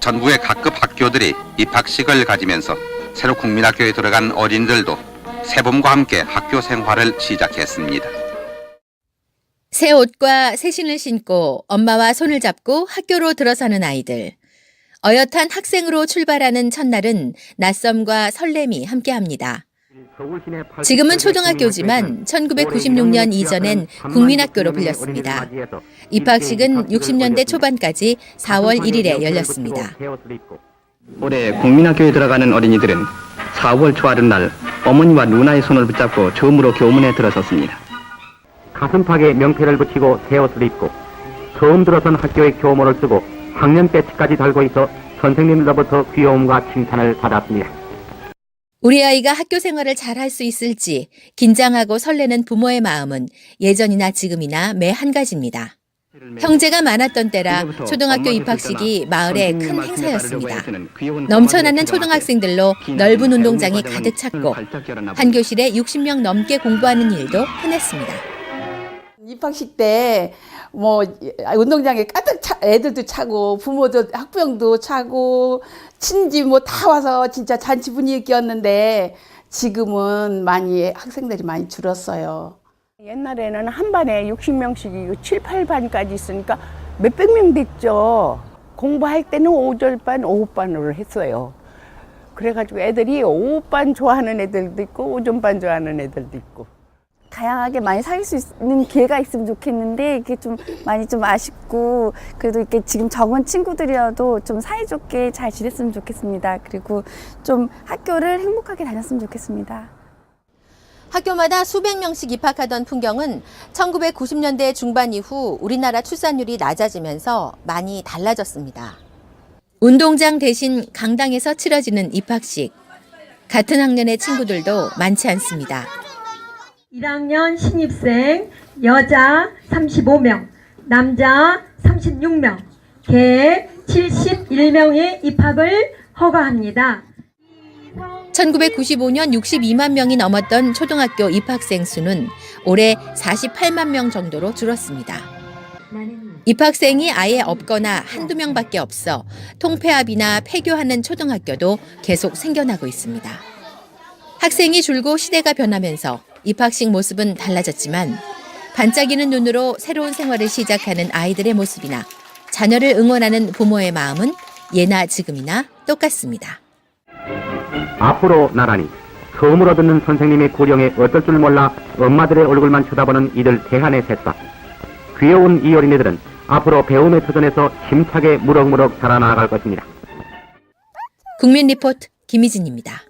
전국의 각급 학교들이 입학식을 가지면서 새로 국민학교에 들어간 어린이들도 새봄과 함께 학교 생활을 시작했습니다. 새 옷과 새 신을 신고 엄마와 손을 잡고 학교로 들어서는 아이들. 어엿한 학생으로 출발하는 첫날은 낯섦과 설렘이 함께합니다. 지금은 초등학교지만 1996년 이전엔 국민학교로 불렸습니다. 입학식은 60년대 초반까지 4월 1일에 열렸습니다. 올해 국민학교에 들어가는 어린이들은 4월 초하루 날 어머니와 누나의 손을 붙잡고 처음으로 교문에 들어섰습니다. 가슴팍에 명패를 붙이고 새 옷을 입고 처음 들어선 학교의 교모를 쓰고 학년 배지까지 달고 있어 선생님들로부터 귀여움과 칭찬을 받았습니다. 우리 아이가 학교 생활을 잘 할 수 있을지 긴장하고 설레는 부모의 마음은 예전이나 지금이나 매 한 가지입니다. 형제가 많았던 때라 초등학교 입학식이 마을의 큰 행사였습니다. 넘쳐나는 초등학생들로 넓은 운동장이 가득 찼고 한 교실에 60명 넘게 공부하는 일도 흔했습니다. 입학식 때 뭐 운동장에 가득 차, 애들도 차고 부모도 학부형도 차고 친지 뭐 다 와서 진짜 잔치 분위기였는데 지금은 많이 학생들이 많이 줄었어요. 옛날에는 한 반에 60명씩이고 7, 8반까지 있으니까 몇백 명 됐죠. 공부할 때는 5절반, 5반으로 했어요. 그래가지고 애들이 5반 좋아하는 애들도 있고 5점반 좋아하는 애들도 있고. 다양하게 많이 사귈 수 있는 기회가 있으면 좋겠는데 이게 좀 많이 좀 아쉽고 그래도 이렇게 지금 적은 친구들이라도 좀 사이좋게 잘 지냈으면 좋겠습니다. 그리고 좀 학교를 행복하게 다녔으면 좋겠습니다. 학교마다 수백 명씩 입학하던 풍경은 1990년대 중반 이후 우리나라 출산율이 낮아지면서 많이 달라졌습니다. 운동장 대신 강당에서 치러지는 입학식. 같은 학년의 친구들도 많지 않습니다. 1학년 신입생 여자 35명, 남자 36명, 개 71명의 입학을 허가합니다. 1995년 62만 명이 넘었던 초등학교 입학생 수는 올해 48만 명 정도로 줄었습니다. 입학생이 아예 없거나 한두 명밖에 없어 통폐합이나 폐교하는 초등학교도 계속 생겨나고 있습니다. 학생이 줄고 시대가 변하면서 입학식 모습은 달라졌지만 반짝이는 눈으로 새로운 생활을 시작하는 아이들의 모습이나 자녀를 응원하는 부모의 마음은 예나 지금이나 똑같습니다. 앞으로 나란히 처음으로 듣는 선생님의 구령에 어쩔 줄 몰라 엄마들의 얼굴만 쳐다보는 이들 대한의 새싹. 귀여운 이 어린이들은 앞으로 배움의 터전에서 힘차게 무럭무럭 자라나갈 것입니다. 국민 리포트 김희진입니다.